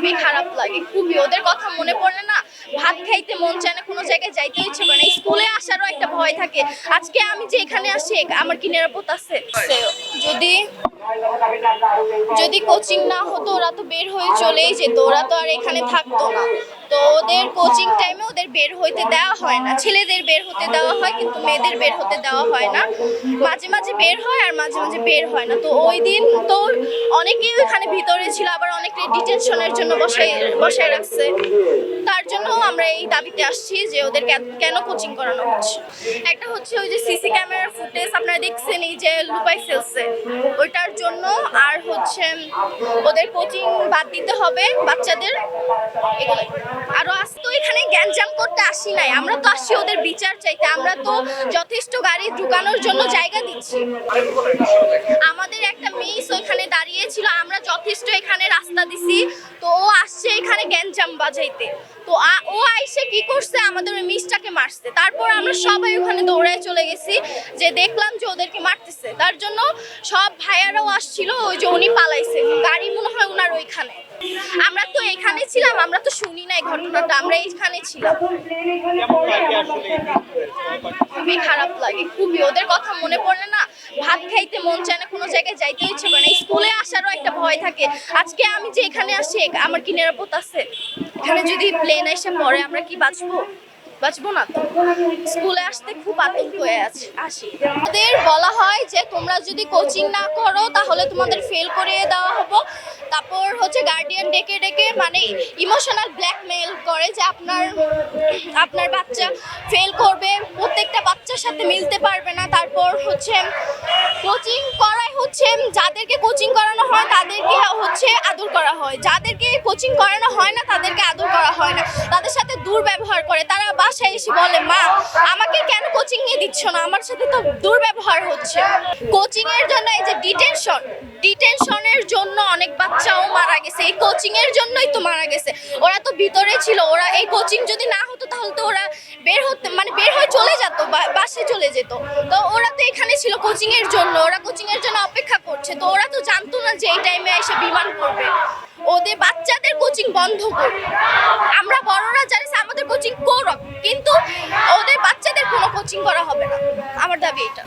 খুবই খারাপ লাগে, খুবই। ওদের কথা মনে পড়লে না, ভাত খাইতে মন চায় না, কোনো জায়গায় যাইতে ইচ্ছে করে না। স্কুলে আসারও একটা ভয় থাকে। আজকে আমি যে এখানে আসি আমার কি নিরাপদ আছে? যদি যদি কোচিং না হতো, ওরা তো বের হয়ে চলেই যেত। ওরা তো আর এখানে থাকতো না। তো ওদের কোচিং টাইমে ওদের বের হইতে দেওয়া হয় না। ছেলেদের বের হতে দেওয়া হয়, কিন্তু মেয়েদের বের হতে দেওয়া হয় না। মাঝে মাঝে বের হয় আর মাঝে মাঝে বের হয় না। তো ওই দিন তো অনেকেই ওখানে ভিতরে ছিল, আবার অনেকে ডিটেনশনের জন্য বসাই বসায় রাখছে। তার জন্য আমরা এই দাবিতে আসছি যে ওদের কেন কোচিং করানো হচ্ছে। একটা হচ্ছে ওই যে সিসি ক্যামেরার ফুটেজ আপনারা দেখছেন, এই যে লুপাই ফেলছে। ওইটার জন্য। আর হচ্ছে, ওদের কোচিং বাদ দিতে হবে বাচ্চাদের। এগুলো আরও আজ তো এখানে গ্যাঞ্জাম করতে আসি নাই। আমরা তো আসি ওদের বিচার চাইতে। আমরা তো যথেষ্ট গাড়ি ঢুকানোর জন্য জায়গা দিচ্ছি। আমাদের একটা মিস ওইখানে দাঁড়িয়েছিল আমরা যথেষ্ট এখানে রাস্তা দিছি। এখানে গ্যাঞ্জাম বাজাইতে। তো ও আইসে কি করছে? আমাদের ওই মিসটাকে মারছে। তারপর আমরা সবাই ওখানে দৌড়ায় চলে গেছি যে দেখলাম যে ওদেরকে মারতেছে। তার জন্য সব ভাইয়ারাও আসছিল, ওই যে উনি পালাইছে। মনে ওইখানে। আমরা তো এখানে ছিলাম, আমরা তো শুনি নাই ঘটনাটা, আমরা এইখানে ছিলাম? খুবই খারাপ লাগে, খুবই। ওদের কথা মনে পড়লে না, ভাত খাইতে মন চায় না, কোনো জায়গায় যাইতে ইচ্ছে করে না। স্কুলে আসারও একটা ভয় থাকে। আজকে আমি যে এখানে আসি আমার কি নিরাপদ আছে? এখানে যদি প্লেন এসে পড়ে, আমরা কি বাঁচবো? বাঁচবো না স্কুলে আসতে খুব আতঙ্ক হয়ে আছে। আসি। ওদের বলা হয় যে, তোমরা যদি কোচিং না করো, তাহলে তোমাদের ফেল করিয়ে দেওয়া হব। তারপর হচ্ছে গার্ডিয়ান ডেকে ডেকে মানে ইমোশনাল ব্ল্যাকমেল করে যে, আপনার আপনার বাচ্চা ফেল করবে। প্রত্যেকটা বাচ্চার সাথে মিলতে পারবে না। তারপর হচ্ছে কোচিং করাই হচ্ছে যাদেরকে কোচিং করানো হয়, তাদেরকে হচ্ছে আদর করা হয়। যাদেরকে কোচিং করানো হয় না, তাদেরকে আদর করা হয় না। তাদের সাথে দুর্ব্যবহার করে। তারা বাসায় এসে বলে, মা, আমাকে কেন কোচিং নিয়ে দিচ্ছ না? আমার সাথে তো দুর্ব্যবহার হচ্ছে। কোচিং এর জন্য এই যে ডিটেনশন ডিটেনশনের জন্য অনেক বাচ্চাও মারা গেছে। এই কোচিং এর জন্যই তো মারা গেছে। ওরা তো ভিতরে ছিল। ওরা এই কোচিং যদি না হতো, তাহলে তো ওরা বের হতে মানে বের হয়ে চলে যেত বাসে চলে যেত। তো ওরা তো এখানে ছিল কোচিং এর জন্য। ওরা কোচিং এর জন্য করছে তো ওরা তো জানতো না যে এই টাইমে এসে বিমান করবে। ওদের বাচ্চাদের কোচিং বন্ধ করবে আমরা বড়রা জানি আমাদের কোচিং করব কিন্তু ওদের বাচ্চাদের কোনো কোচিং করা হবে না। আমার দাবি এটা।